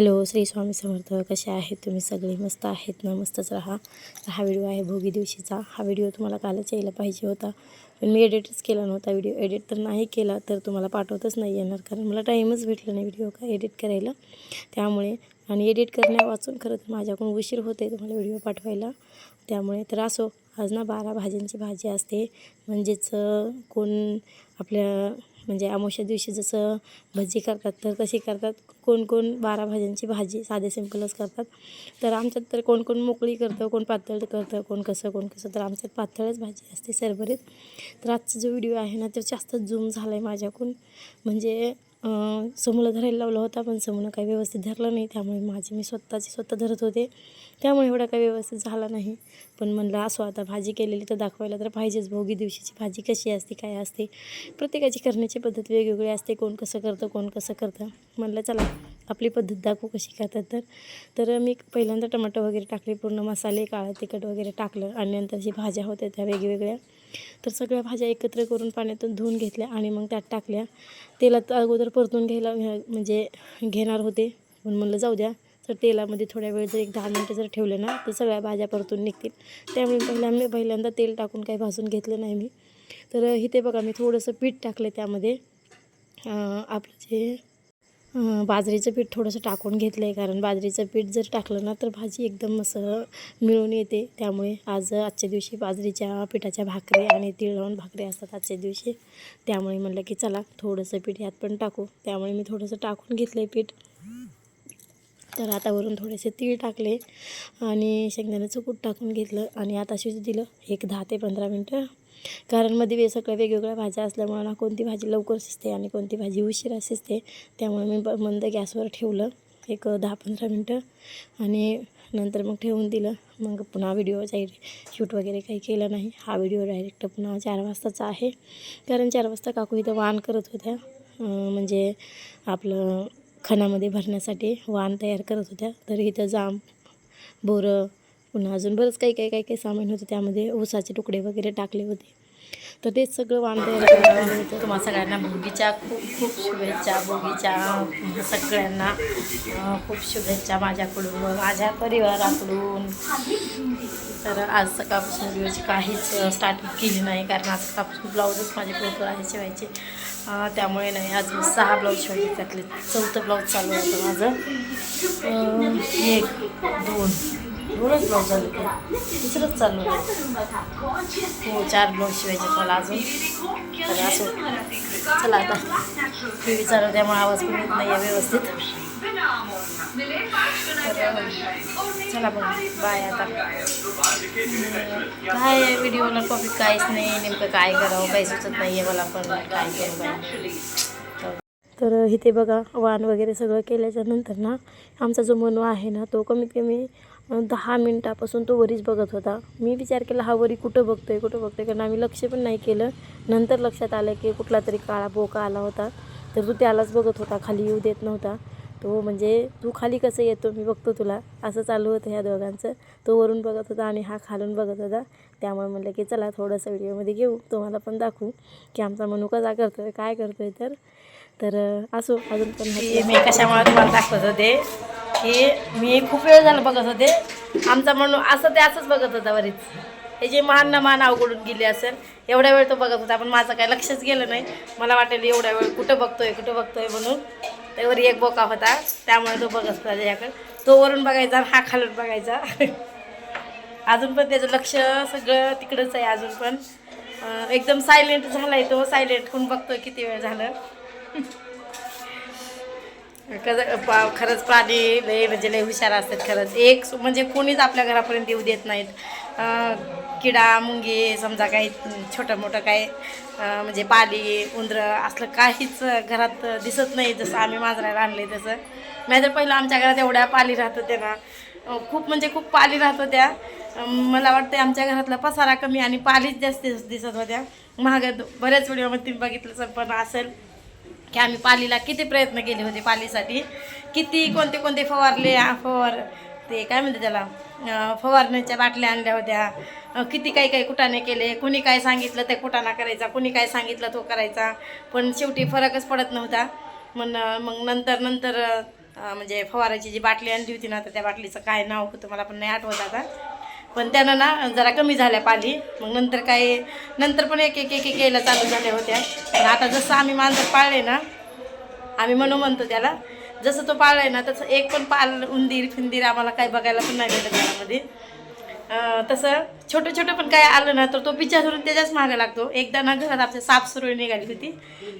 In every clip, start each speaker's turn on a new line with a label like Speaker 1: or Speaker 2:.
Speaker 1: Hello Shri Swami Samarth. कसे आहेत तुम्ही सगळे? मस्त आहेत ना? मस्तच राहा. तर हा व्हिडिओ आहे भोगी दिवशीचा. हा व्हिडिओ तुम्हाला कालच यायला पाहिजे होता. पण मी एडिटच केला नव्हता व्हिडिओ. एडिट तर नाही केला तर तुम्हाला पाठवतच नाही येणार. कारण मला टाईमच भेटला नाही व्हिडिओ का एडिट करायला. त्यामुळे आणि एडिट करण्या वाचून खरं तर माझ्याकडून उशीर होते तुम्हाला व्हिडिओ पाठवायला. त्यामुळे तर असो आज ना बारा भाज्यांची भाजी असते. म्हणजेच कोण आपल्या म्हणजे अमावस्या दिवशी जसं भजी करतात तर तशी करतात. कोण कोण बारा भाज्यांची भाजी साधे सिंपलच करतात. तर आमच्यात तर कोण कोण मोकळी करतं कोण पातळ करतं कोण कसं कोण कसं तर आमच्यात पातळच भाजी असते सरभरीत. तर आजचा जो व्हिडिओ आहे ना तो जास्त झूम झाला आहे माझ्याकडून. म्हणजे समूला धरायला लावला होता पण समूनं काही व्यवस्थित धरलं नाही. त्यामुळे माझी मी स्वतःची स्वतः धरत होते. त्यामुळे एवढा काही व्यवस्थित झाला नाही. पण म्हणलं असो आता भाजी केलेली तर दाखवायला तर पाहिजेच. भोगी दिवशीची भाजी कशी असते काय असते? प्रत्येकाची करण्याची पद्धत वेगवेगळी असते. कोण कसं करतं कोण कसं करतं? म्हणलं चला आपली पद्धत दाखवू कशी करतात तर. तर मी पहिल्यांदा टमाटो वगैरे टाकले पूर्ण मसाले काळं तिखट वगैरे टाकलं. आणि नंतर जी भाज्या होत्या त्या वेगवेगळ्या तर सगळ्या भाज्या एकत्र करून पाण्यातून धुवून घेतल्या आणि मग त्यात टाकल्या. तेलात अगोदर परतून घ्यायला म्हणजे घेणार होते. पण म्हणलं जाऊ द्या. तर तेलामध्ये थोड्या वेळ जर एक दहा मिनटं जर ठेवले ना तर सगळ्या भाज्या परतून निघतील. त्यामुळे पहिल्या मी पहिल्यांदा तेल टाकून काही भाजून घेतलं नाही मी. तर इथे बघा मी थोडंसं पीठ टाकलं त्यामध्ये. आपलं जे बाजरीचं पीठ थोडंसं टाकून घेतलं आहे कारण बाजरीचं पीठ जर टाकलं ना तर भाजी एकदम असं मिळून येते. त्यामुळे आज आजच्या दिवशी बाजरीच्या पिठाच्या भाकरी आणि तीळ लावून भाकरी असतात आजच्या दिवशी. त्यामुळे म्हणलं की चला थोडंसं पीठ यात पण टाकू. त्यामुळे मी थोडंसं टाकून घेतलं आहे पीठ. तर आता वरून थोडेसे तीळ टाकले आणि शेंगदाण्याचं कूट टाकून घेतलं आणि आता शिजू दिलं. एक दहा ते पंधरा मिनटं कारण मध्ये वे सगळ्या वेगवेगळ्या भाज्या असल्यामुळे ना कोणती भाजी लवकर शिजते आणि कोणती भाजी उशिरा शिजते त्यामुळे मी ब मंद गॅसवर ठेवलं एक दहा पंधरा मिनटं आणि नंतर मग ठेवून दिलं. मग पुन्हा व्हिडिओ शूट वगैरे काही केलं नाही. हा व्हिडिओ डायरेक्ट पुन्हा चार वाजताचा आहे. कारण चार वाजता काकू इथं वाण करत होत्या. म्हणजे आपलं खणामध्ये भरण्यासाठी वाण तयार करत होत्या. तर इथं जाम बोरं पुन्हा अजून बरंच काही काही काही काही सामान होतं. त्यामध्ये ऊसाचे तुकडे वगैरे टाकले होते. तर तेच सगळं वाण तयार होतं. तुम्हाला सगळ्यांना भोगीच्या खूप खूप शुभेच्छा भोगीच्या सगळ्यांना खूप शुभेच्छा माझ्याकडून माझ्या परिवाराकडून. तर आज सकाळपासून व्हिडिओची काहीच स्टार्ट केली नाही. कारण आज सकाळपासून ब्लाऊजच माझे प्रॉपर आहे शिवायचे. त्यामुळे नाही आज मी सहा ब्लाऊज शिवायचे त्यातले चौथं ब्लाऊज चालू होतं माझं. एक दोन. दोनच ब्लाऊज झाले ते दुसरंच चालू आहे हो चार ब्लाऊज शिवायचे मला अजून. तर असं. चला आता. टी व्ही चालू त्यामुळे आवाज पण येत नाही आहे व्यवस्थित. चला बघ. बाय आता. काय व्हिडिओला टॉपिक काहीच नाही नेमकं काय करावं? काही सुचत नाही आहे मला पण. काय करू तर इथे बघा वाण वगैरे सगळं केल्याच्यानंतर ना आमचा जो मनू आहे ना तो कमीत कमी दहा मिनटापासून तो वरीच बघत होता. मी विचार केला हा वरी कुठं बघतोय कुठं बघतोय? कारण आम्ही लक्ष पण नाही केलं. नंतर लक्षात आलं की कुठला तरी काळा बोका आला होता. तर तो त्यालाच बघत होता खाली येऊ देत नव्हता. तो म्हणजे तू खाली कसं येतो? मी बघतो तुला. असं चालू होतं ह्या दोघांचं. तो वरून बघत होता आणि हा खालून बघत होता. त्यामुळे म्हणलं की चला थोडंसं व्हिडिओमध्ये घेऊ. तुम्हाला पण दाखवू की आमचा मनू कसा करतोय काय करतोय तर. तर असो अजून पण मी कशामुळे तुम्हाला दाखवत होते? हे मी खूप वेळ झाला बघत होते. आमचा म्हणून असं ते असंच बघत होता बरीच हे जे मान ना मान अवघडून गेली असेल एवढ्या वेळ तो बघत होता. पण माझं काय लक्षच गेलं नाही. मला वाटेल एवढ्या वेळ कुठं बघतोय कुठं बघतोय म्हणून. त्यावर एक बोका होता. त्यामुळे तो बघत होता त्याच्याकडे. तो वरून बघायचा आणि हा खालून बघायचा. अजून पण त्याचं लक्ष सगळं तिकडंच आहे अजून पण. एकदम सायलेंट झाला आहे तो. सायलेंट कोण बघतोय किती वेळ झालं. खरंच प्राणी लय म्हणजे लय हुशार असतात खरंच. एक सु- म्हणजे कोणीच आपल्या घरापर्यंत येऊ देत नाहीत. किडा मुंगी समजा काही छोटं मोठं काही म्हणजे पाली उंदरं असलं काहीच घरात दिसत नाही जसं आम्ही माजरायला आणले तसं. नाहीतर पहिलं आमच्या घरात एवढ्या पाली राहत होत्या ना. खूप म्हणजे खूप पाली राहत होत्या मला वाटतं आमच्या घरातला पसारा कमी आणि पालीच जास्त दिसत होत्या. महाग बऱ्याच व्हिडिओमध्ये तुम्ही बघितलं पण असेल. की आम्ही पालीला किती प्रयत्न केले होते पालीसाठी. किती कोणते कोणते फवारले फवार ते काय म्हणते त्याला? फवारण्याच्या बाटल्या आणल्या होत्या. किती काही काही कुटाने केले. कुणी काय सांगितलं ते कुटाणा करायचा कुणी काय सांगितलं तो करायचा. पण शेवटी फरकच पडत नव्हता. मग मग नंतर नंतर म्हणजे फवाराची जी बाटली आणली होती ना तर त्या बाटलीचं काय नाव होतं मला पण नाही आठवत आता. पण त्यानं ना जरा कमी झाल्या पाली. मग नंतर काय नंतर पण एक एक एक एक यायला चालू झाल्या होत्या. पण आता जसं आम्ही मांजर पाळले ना आम्ही म्हणू म्हणतो त्याला जसं तो पाळला आहे ना तसं एक पण पाल उंदीर फिंदीर आम्हाला काही बघायला पण नाही भेटत घरामध्ये. तसं छोटं छोटं पण काय आलं ना तर तो पिच्छा धरून त्याच्याच मागे लागतो. एकदा ना घरात आमच्या साफसुरळी निघाली होती.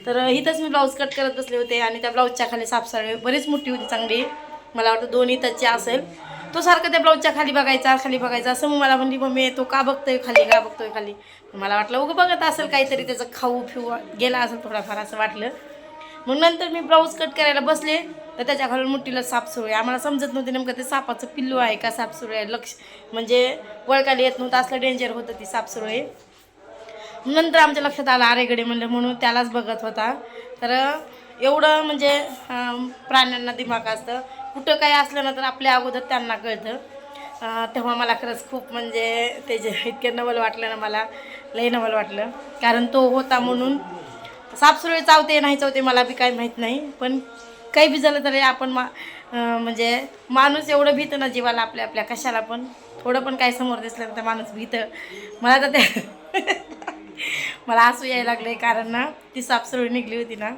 Speaker 1: तर इथंच मी ब्लाऊज कट करत बसले होते आणि त्या ब्लाऊजच्या खाली साफसुरळी बरीच मोठी होती चांगली. मला वाटतं दोन हिताची असेल. तो सारखं त्या ब्लाऊजच्या खाली बघायचा खाली बघायचा. असं मग मला म्हणली मम्मी तो का बघतोय खाली का बघतोय खाली? मला वाटलं उगं बघत असेल काहीतरी त्याचं खाऊ फिऊ गेला असेल थोडाफार असं वाटलं. मग नंतर मी ब्लाऊज कट करायला बसले. तर त्याच्या खालून मुठीला साप आहे. आम्हाला समजत नव्हते नेमकं ते सापाचं पिल्लू आहे का साप सुरू आहे. लक्ष म्हणजे वळकाली येत नव्हतं. असलं डेंजर होतं ती साप सुरू आहे. नंतर आमच्या लक्षात आलं आरेगडे म्हणलं म्हणून त्यालाच बघत होता. तर एवढं म्हणजे प्राण्यांना दिमाग असतं. कुठं काय असलं ना तर आपल्या अगोदर त्यांना कळतं. तेव्हा मला खरंच खूप म्हणजे त्याचे इतके नवल वाटलं ना मला लई नवल वाटलं. कारण तो होता म्हणून साफसुरळी चावते नाही चावते मला बी काही माहीत नाही. पण काही बी झालं तरी आपण मा म्हणजे माणूस एवढं भीतं ना जीवाला आपल्या आपल्या कशाला पण. थोडं पण काही समोर दिसलं तर माणूस भीतं. मला तर ते मला असू यायला लागले कारण ना ती साफसुरळी निघली होती ना.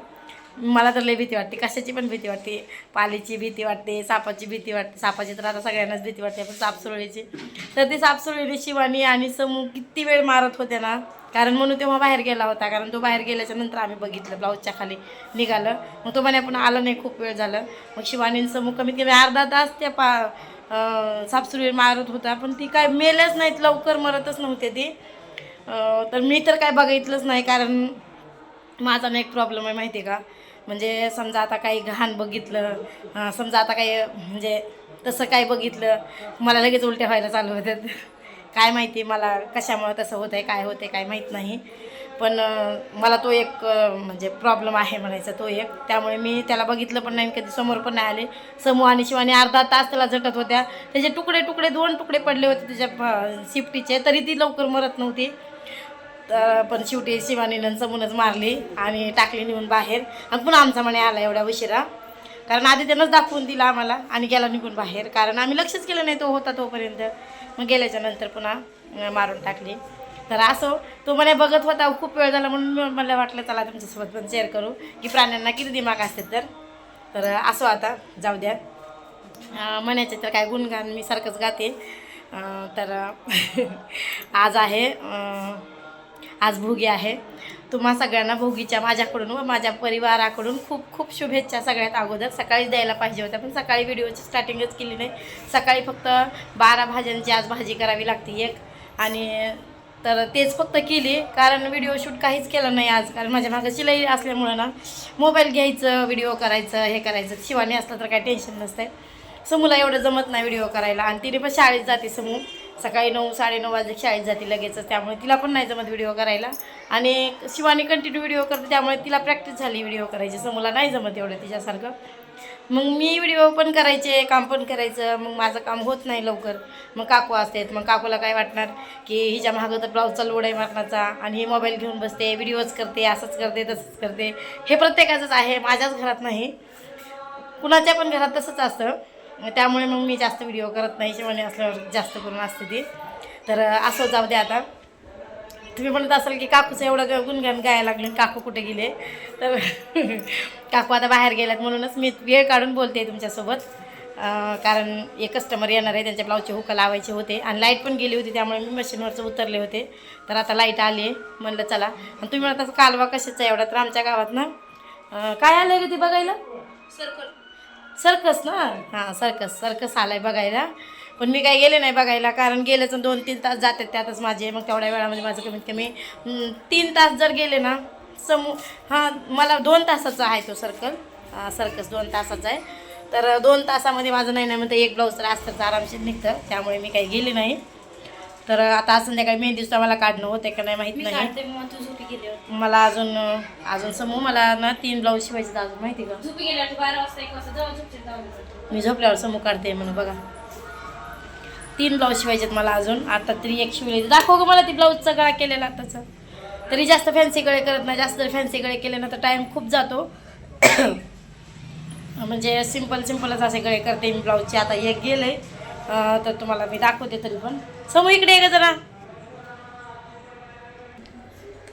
Speaker 1: मला तर लई भीती वाटते. कशाची पण भीती वाटते. पालीची भीती वाटते सापाची भीती वाटते. सापाची तर आता सगळ्यांनाच भीती वाटते पण सापसुरळीची. तर ती सापसुरळीने शिवानी आणि समूह किती वेळ मारत होते ना कारण म्हणून तेव्हा बाहेर गेला होता कारण तो बाहेर गेल्याच्यानंतर आम्ही बघितलं ब्लाऊजच्या खाली निघालं. मग तो म्हणे पण आलं नाही खूप वेळ झालं. मग शिवानी आणि समूह कमीत कमी अर्धा तास त्या पा अं, सापसुरळी मारत होता पण ती काय मेल्याच नाहीत लवकर मरतच नव्हते ती. तर मी तर काय बघितलंच नाही कारण माझा ना एक प्रॉब्लेम आहे माहिती आहे का? म्हणजे समजा आता काही घाण बघितलं समजा आता काही म्हणजे तसं काही बघितलं मला लगेच उलट्या व्हायला चालू होतात. काय माहिती मला कशामुळे तसं होतं आहे काय होतं आहे काय माहीत नाही. पण मला तो एक म्हणजे प्रॉब्लेम आहे म्हणायचा तो एक. त्यामुळे मी त्याला बघितलं पण नाही कधी समोर पण नाही आले. समूह आणि शिवाने अर्धा तास त्याला झटत होत्या. त्याचे तुकडे तुकडे दोन तुकडे पडले होते त्याच्या शिफ्टीचे तरी ती लवकर मरत नव्हती. तर पण शेवटी शिवानीनं समूनच मारली आणि टाकली निघून बाहेर. आणि पुन्हा आमचा म्हणे आला एवढ्या उशिरा. कारण आधी त्यानंच दाखवून दिला आम्हाला आणि गेला निघून बाहेर. कारण आम्ही लक्षच केलं नाही तो होता तोपर्यंत. मग गेल्याच्यानंतर पुन्हा मारून टाकली. तर असो तो म्हणे बघत होता खूप वेळ झाला म्हणून मला वाटलं चला तुमच्यासोबत पण शेअर करू की प्राण्यांना किती दिमाग असते तर. तर असो आता जाऊ द्या. म्हणायचे तर काय गुणगान मी सारखंच गाते. तर आज आहे आज भोगी आहे. तुम्हा सगळ्यांना भोगीच्या माझ्याकडून व माझ्या परिवाराकडून खूप खूप शुभेच्छा सगळ्यात अगोदर. सकाळीच द्यायला पाहिजे होत्या पण सकाळी व्हिडिओची स्टार्टिंगच केली नाही. सकाळी फक्त बारा भाज्यांची आज भाजी करावी लागते एक. आणि तर तेच फक्त केली कारण व्हिडिओ शूट काहीच केलं नाही आज. कारण माझ्या मागं शिलाई असल्यामुळं ना मोबाईल घ्यायचं व्हिडिओ करायचं हे करायचं. शिवानी असलं तर काही टेन्शन नसतंय. समूला एवढं जमत नाही व्हिडिओ करायला. आणि तिने पण शाळेत जाते समूह सकाळी नऊ साडेनऊ वाजे शाळेत जाते लगेचच त्यामुळे तिला पण नाही जमत व्हिडिओ करायला. आणि शिवानी कंटिन्यू व्हिडिओ करते त्यामुळे तिला प्रॅक्टिस झाली व्हिडिओ करायची. समूला नाही जमत एवढं तिच्यासारखं. मग मी व्हिडिओ पण करायचे काम पण करायचं. मग माझं काम होत नाही लवकर. मग काकू असतात. मग काकूला काय वाटणार? की हिच्या मागं तर ब्लाऊजचा लोड आहे मारण्याचा आणि हे मोबाईल घेऊन बसते व्हिडिओज करते असंच करते तसंच करते. हे प्रत्येकाचंच आहे माझ्याच घरात नाही. कुणाच्या पण घरात तसंच असतं. त्यामुळे मग मी जास्त व्हिडिओ करत नाही. शिवानी असल्यावर जास्त करून असते ती. तर असं जाऊ दे आता. तुम्ही म्हणत असाल की काकूचं एवढं ग- गुणगान गायला लागले आणि काकू कुठे गेले? तर काकू आता बाहेर गेल्यात म्हणूनच मी वेळ काढून बोलते तुमच्यासोबत. कारण एक कस्टमर येणार आहे त्यांच्या ब्लाऊजचे हुकं लावायचे होते. आणि लाइट पण गेली होती त्यामुळे मी मशीनवरचं उतरले होते. तर आता लाइट आली आहे. म्हणलं चला. आणि तुम्ही म्हणत असं कालवा कशाचा एवढा? तर आमच्या गावात ना काय आलं रे ते बघायला? सर्कस ना. हां सर्कस सर्कस आलाय बघायला. पण मी काय गेले नाही बघायला कारण गेलेच दोन तीन तास जातात त्यातच माझे. मग तेवढ्या वेळामध्ये माझं कमीत कमी तीन तास जर गेले ना समू हां मला दोन तासाचा आहे तो सर्कल सर्कस दोन तासाचा आहे. तर दोन तासामध्ये माझं नाही नाही म्हणतं एक ब्लाऊज तर अस्तरचं आरामशीर निघतं. त्यामुळे मी काही गेले नाही. तर आता आज संध्याकाळी मेहंदी सुद्धा मला काढणं होते का नाही माहीत नाही. मला अजून अजून समूह मला ना तीन ब्लाऊज शिवायचे अजून माहिती का? मी झोपल्यावर समूह काढते म्हणून बघा. तीन ब्लाऊज शिवायचेत मला अजून आता तरी एक शिवले दाखव ग मला ती ब्लाऊजचा गळा केलेला आताचा. तरी जास्त फॅन्सी गळे करत नाही जास्त फॅन्सी गळे केले ना तर टाईम खूप जातो. म्हणजे सिंपल सिंपलच असे गळे करते मी ब्लाऊजचे आता एक गेले तर तुम्हाला मी दाखवते तरी पण. समोर इकडे आहे का जरा.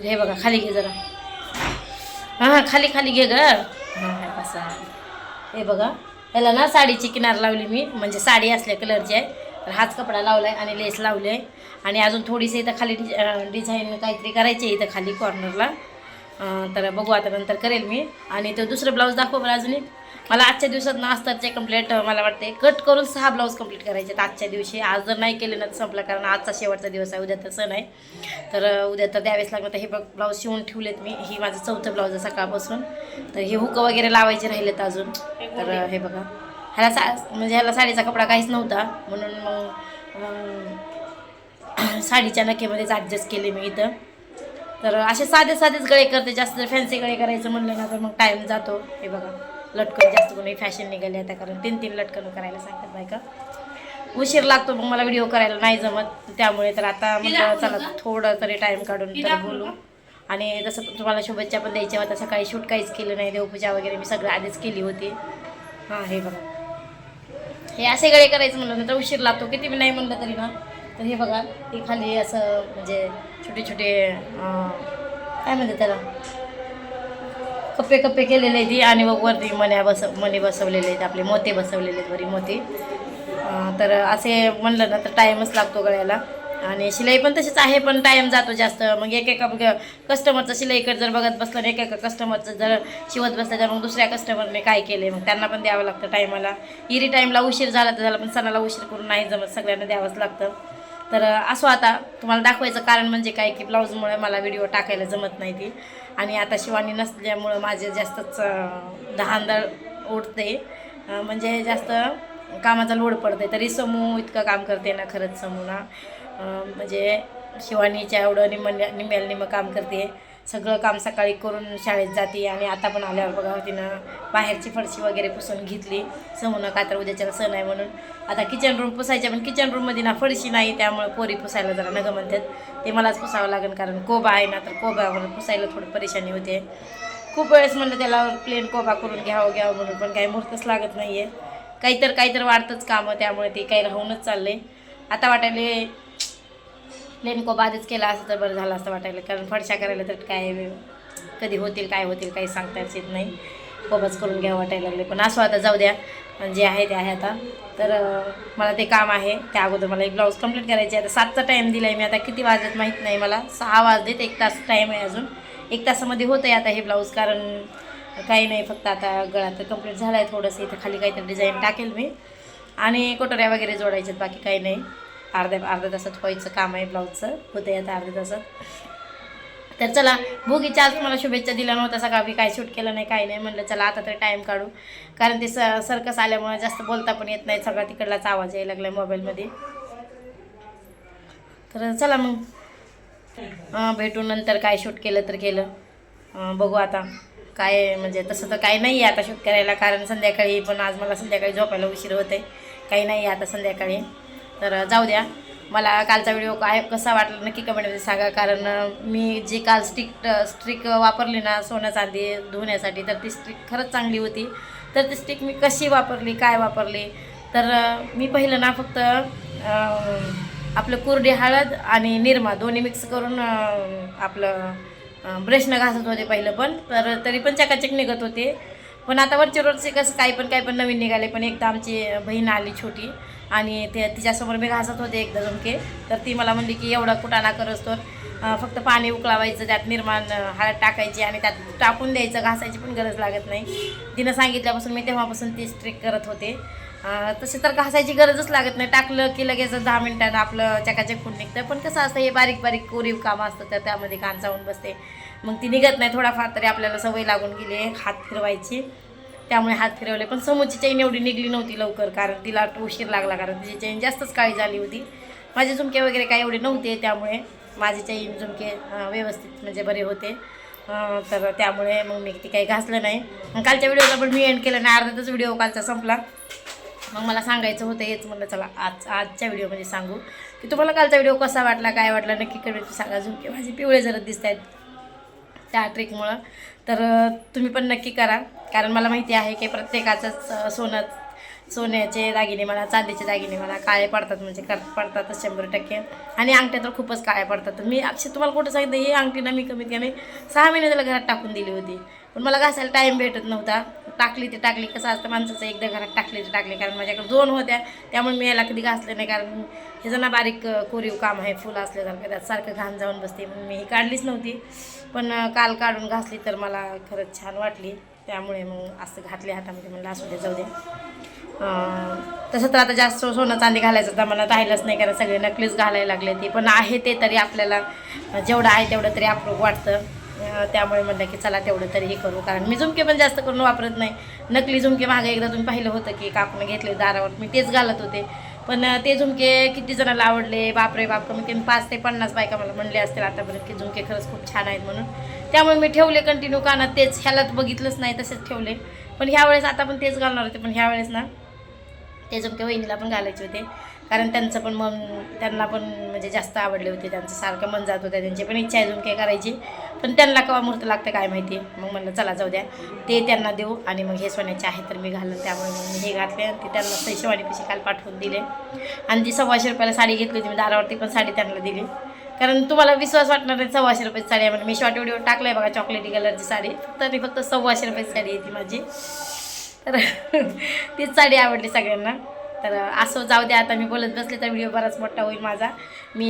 Speaker 1: हे बघा खाली घे जरा. हां हां खाली खाली घे ग. हां हे बघा याला ना साडीची किनार लावली मी म्हणजे साडी असल्या कलरची आहे. तर हाच कपडा लावला आहे आणि लेस लावली आहे. आणि अजून थोडीशी इथं खाली डिझाईन काहीतरी करायची आहे इथं खाली कॉर्नरला तर बघू आता नंतर करेल मी. आणि तो दुसरं ब्लाऊज दाखव बरं अजून एक. मला आजच्या दिवसात ना अस्तरचे कंप्लीट मला वाटते कट करून सहा ब्लाऊज कंप्लीट करायचे आहेत आजच्या दिवशी. आज जर नाही केले ना तर संपला कारण आजचा शेवटचा दिवस आहे उद्या तर सण आहे. तर उद्या तर द्यावेच लागलं तर हे बघ ब्लाऊज शिवून ठेवलेत मी. ही माझं चौथं ब्लाऊज आहे सकाळपासून. तर हे हुकं वगैरे लावायचे राहिलेत अजून. तर हे बघा. ह्याला सा म्हणजे ह्याला साडीचा कपडा काहीच नव्हता. म्हणून मग साडीच्या नखेमध्येच ॲडजस्ट केले मी इथं. तर असे साधे साधेच गळे करते. जास्त जर फॅन्सी गळे करायचं म्हणलं ना तर मग टाईम जातो. हे बघा. लटकन जास्त कोणी फॅशन निघाली आता कारण तीन तीन लटकन करायला सांगतात बायका. उशीर लागतो मग मला व्हिडिओ करायला नाही जमत त्यामुळे तर आता म्हटलं चला थोडं तरी टाईम काढून तर बोलू. आणि तसं तुम्हाला शुभेच्छा पण द्यायच्या होत्या सकाळी शूट काहीच केलं नाही देवपूजा वगैरे मी सगळं आधीच केली होती. हां हे बघा. हे असे गळे करायचं म्हणलं तर उशीर लागतो. किती मी नाही म्हणलं तरी ना. तर हे बघा हे खाली असं म्हणजे छोटे छोटे काय म्हणतात त्याला? कप्पे कप्पे केलेले आहेत ती आणि मग वरती मण्या बस मणी बसवलेले आहेत आपले मोते बसवलेले आहेत वरी मोते. तर असे म्हणलं ना तर टाईमच लागतो गळ्याला. आणि शिलाई पण तशीच आहे पण टाईम जातो जास्त. मग एक एका कस्टमरचं शिलाईकडे जर बघत बसलं आणि एक एका कस्टमरचं जर शिवत बसलं तर मग दुसऱ्या कस्टमरने काय केले? मग त्यांना पण द्यावं लागतं टायमाला इरी टाईमला उशीर झाला तर झाला पण सणाला उशीर करून नाही जमत सगळ्यांना द्यावंच लागतं. तर असो आता तुम्हाला दाखवायचं कारण म्हणजे काय की ब्लाऊजमुळे मला व्हिडिओ टाकायला जमत नाही ती. आणि आता शिवानी नसल्यामुळं माझे जास्तच अं, दहांदळ उठते म्हणजे जास्त कामाचा लोड पडते तरी समूह इतकं काम करते ना खरंच समूह ना म्हणजे शिवानीच्या एवढं निम्म निम्म्याला निम्म काम करते. सगळं काम सकाळी करून शाळेत जाते आणि आता पण आल्यावर बघा तिनं बाहेरची फरशी वगैरे पुसून घेतली. सहून का तर उद्याच्याला सण आहे म्हणून. आता किचन रूम पुसायच्या पण किचन रूममध्ये ना फरशी नाही त्यामुळे पोरी पुसायला जरा नगं म्हणतात. ते मलाच पुसावं लागेल कारण कोबा आहे ना तर कोबावर पुसायला थोडी परेशानी होते. खूप वेळेस म्हणलं त्याला प्लेन कोबा करून घ्यावं घ्यावं म्हणून पण काही मुहूर्तच लागत नाही आहे काहीतर काहीतर वाढतंच कामं त्यामुळे ते काही राहूनच आहे आता वाटायले प्लेन कोबा आधीच केला असं तर बरं झालं असं वाटायला कारण फडशा करायला तर काय कधी होतील काय होतील काही सांगताच येत नाही. खूपच करून घ्यावं वाटायला लागले पण असं आता जाऊ द्या. जे आहे ते आहे आता. तर मला ते काम आहे. त्या अगोदर मला एक ब्लाऊज कंप्लीट करायची आहे. आता सातचा टाईम दिला आहे मी. आता किती वाजत माहीत नाही मला. सहा वाजलेत. एक तास टाईम आहे अजून. एक तासामध्ये होतं आहे आता हे ब्लाऊज कारण काही नाही फक्त आता गळा तर कंप्लीट झाला आहे थोडंसं. इथं खाली काहीतरी डिझाईन टाकेल मी. आणि कोटोऱ्या वगैरे जोडायच्यात बाकी काही नाही. अर्ध्या अर्ध्या तासात व्हायचं काम आहे ब्लाऊजचं. होतं आता अर्ध्या तासात. तर चला भोगीच्या आज मला शुभेच्छा दिल्या नव्हत्या. सगळा मी काय शूट केलं नाही काही नाही. म्हणलं चला आता तरी टाईम काढू. कारण ते स सर्कस आल्यामुळे जास्त बोलता पण येत नाही. सगळा तिकडलाच आवाज यायला लागला मोबाईलमध्ये तर चला मग. भेटून नंतर काय शूट केलं तर केलं. बघू आता. काय म्हणजे तसं तर काही नाही आहे आता शूट करायला. कारण संध्याकाळी पण आज मला संध्याकाळी झोपायला उशीर होते काही नाही आहे आता संध्याकाळी. तर जाऊ द्या. मला कालचा व्हिडिओ काय कसा वाटला नक्की कमेंटमध्ये सांगा. कारण मी जी काल स्टिक स्ट्रिक वापरली ना सोनं चांदी धुण्यासाठी तर ती स्ट्रिक खरंच चांगली होती. तर ती स्टिक मी कशी वापरली काय वापरली? तर मी पहिलं ना फक्त आपलं कुरडी हळद आणि निरमा दोन्ही मिक्स करून आपलं ब्रशनं घासत होते पहिलं पण. तर तरी पण चकाचक निघत होते. पण आता वरचे रोजचे कसं काही पण काही पण नवीन निघाले. पण एकदा आमची बहीण आली छोटी. आणि ते तिच्यासमोर मी घासत होते एकदा झुमके तर ती मला म्हणली की एवढा कुटाणा करस तर. फक्त पाणी उकळावायचं त्यात निर्माण हळद टाकायची आणि त्यात टाकून द्यायचं घासायची पण गरज लागत नाही. तिनं सांगितल्यापासून मी तेव्हापासून ती स्ट्रिक करत होते. तसे तर घासायची गरजच लागत नाही. टाकलं की लगेच दहा मिनिटानं आपलं चकाचक फूट निघतं. पण कसं असतं हे बारीक बारीक कोरीव काम असतं तर त्यामध्ये कान चावून बसते. मग ती निघत नाही. थोडाफार तरी आपल्याला सवय लागून गेली आहे हात फिरवायची. त्यामुळे हात फिरवले. पण समोरची चैन एवढी निघली नव्हती लवकर कारण तिला उशीर लागला कारण तिची चैन जास्तच काळी झाली होती. माझे झुमके वगैरे काही एवढे नव्हते त्यामुळे माझे चैन झुमके व्यवस्थित म्हणजे बरे होते. तर त्यामुळे मग मी ती काही घासलं नाही. मग कालच्या व्हिडिओला पण मी एंड केलं नाही अर्ध्यातच व्हिडिओ कालचा संपला. मग मला सांगायचं होतं हेच म्हणलं चला आज आजच्या व्हिडिओमध्ये सांगू की तुम्हाला कालचा व्हिडिओ कसा वाटला काय वाटला नक्की कमेंट सांगा. झुमके माझे पिवळे जरा दिसत आहेत त्या ट्रिकमुळं तर तुम्ही पण नक्की करा. कारण मला माहिती आहे की प्रत्येकाचंच सोनं सोन्याचे दागिने म्हणा चांदीचे दागिने म्हणा काळे पडतात म्हणजे कर पडतातच शंभर टक्के. आणि अंगठ्या तर खूपच काळ्या पडतात. मी अक्षय तुम्हाला कुठं सांगितलं? ही अंगठी ना मी कमीत कमी सहा महिने त्याला घरात टाकून दिली होती. पण मला घासायला टाईम भेटत नव्हता. टाकली ते टाकली कसं असतं माणसाचं एकदा घरात टाकली ते टाकली कारण माझ्याकडे दोन होत्या. त्यामुळे मी याला कधी घासले नाही कारण हे जणा बारीक कोरीव काम आहे फुलं असल्यासारखं त्यात सारखं घाण जाऊन बसते. म्हणून मी ही काढलीच नव्हती. पण काल काढून घासली तर मला खरंच छान वाटली. त्यामुळे मग असं घातले हातामध्ये म्हणलं असू दे जाऊ दे. तसं तर आता जास्त सोनं चांदी घालायचं तर मला राहिलंच नाही कारण सगळे नकलीच घालायला लागले ते. पण आहे ते तरी आपल्याला जेवढं आहे तेवढं तरी आपलं वाटतं. त्यामुळे म्हणलं की चला तेवढं तरी हे करू. कारण मी झुमके पण जास्त करून वापरत नाही. नकली झुमके मागे एकदा तुम्ही पाहिलं होतं की काकून घेतले दारावर मी तेच घालत होते. पण ते झुमके किती जणांना आवडले? बापरे बाप कमी कमी पाच ते पन्नास बायका मला म्हणले असतील आतापर्यंत की झुमके खरंच खूप छान आहेत म्हणून. त्यामुळे मी ठेवले कंटिन्यू कानात. तेच ह्याला तर बघितलंच नाही तसेच ठेवले. पण ह्यावेळेस आता पण तेच घालणार होते पण ह्यावेळेस ना ते झुमके वहिनीला पण घालायचे होते. कारण त्यांचं पण मन त्यांना पण म्हणजे जास्त आवडले होते. त्यांचं सारखं मन जात होतं. त्यांची पण इच्छा अजून काय करायची. पण त्यांना केव्हा मूर्त लागतं काय माहिती? मग म्हणलं चला जाऊ द्या. ते त्यांना देऊ आणि मग हे सोन्याचे आहे तर मी घालून त्यामुळे मग मी हे घातले आणि ते त्यांना पैसेवाणी पैसे काल पाठवून दिले. आणि ती सव्वाशे रुपयाला साडी घेतली होती. मी दारावरती पण साडी त्यांना दिली. कारण तुम्हाला विश्वास वाटणार नाही सव्वाशे रुपयाची साडी आहे म्हणजे मी शॉर्ट व्हिडिओ टाकलं आहे बघा चॉकलेटी कलरची साडी. तरी फक्त सव्वाशे रुपयाची साडी आहे ती माझी. तर तीच साडी आवडली सगळ्यांना. तर असं जाऊ द्या आता मी बोलत बसले तर व्हिडिओ बराच मोठा होईल माझा. मी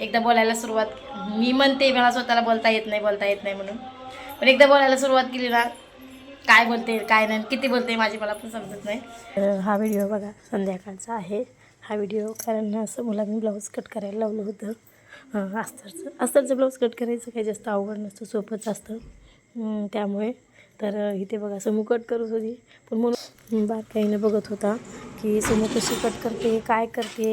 Speaker 1: एकदा बोलायला सुरुवात मी म्हणते मला स्वतःला बोलता येत नाही बोलता येत नाही म्हणून. पण एकदा बोलायला सुरुवात केली ना काय बोलते काय नाही किती बोलते माझी मला पण समजत नाही. हा व्हिडिओ बघा संध्याकाळचा आहे. हा व्हिडिओ कारण असं मुलांनी ब्लाऊज कट करायला लावलं होतं. अस्तरचं अस्तरचं ब्लाऊज कट करायचं काही जास्त आवड नसतं सोपंच असतं. त्यामुळे. तर इथे बघा समू कट करत होती. पण म्हणून बारकाईनं बघत होता. की समोर कशी कट करते काय करते.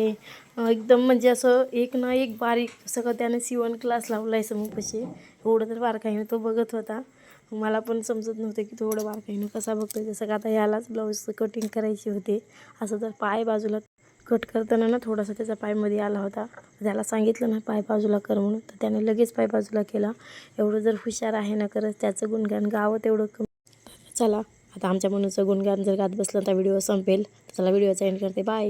Speaker 1: एकदम म्हणजे असं एक ना एक बारीक सगळं त्याने शिवण क्लास लावला आहे समूपाशी एवढं तर बारकाईनं तो बघत होता. मला पण समजत नव्हतं की थोडं बारकाईनं कसा बघतो जसं का आता ह्यालाच ब्लाऊज कटिंग करायची होते. असं तर पाय बाजूला कट करताना ना थोडासा त्याचा पायमध्ये आला होता. त्याला सांगितलं ना पाय बाजूला कर म्हणून. तर त्याने लगेच पाय बाजूला केला. एवढं जर हुशार आहे ना खरंच त्याचं गुणगान गावं तेवढं कमी. चला आता आमच्या मनूचं गुणगान जर गात बसलं तर व्हिडिओ संपेल. चला व्हिडिओचा एंड करते. बाय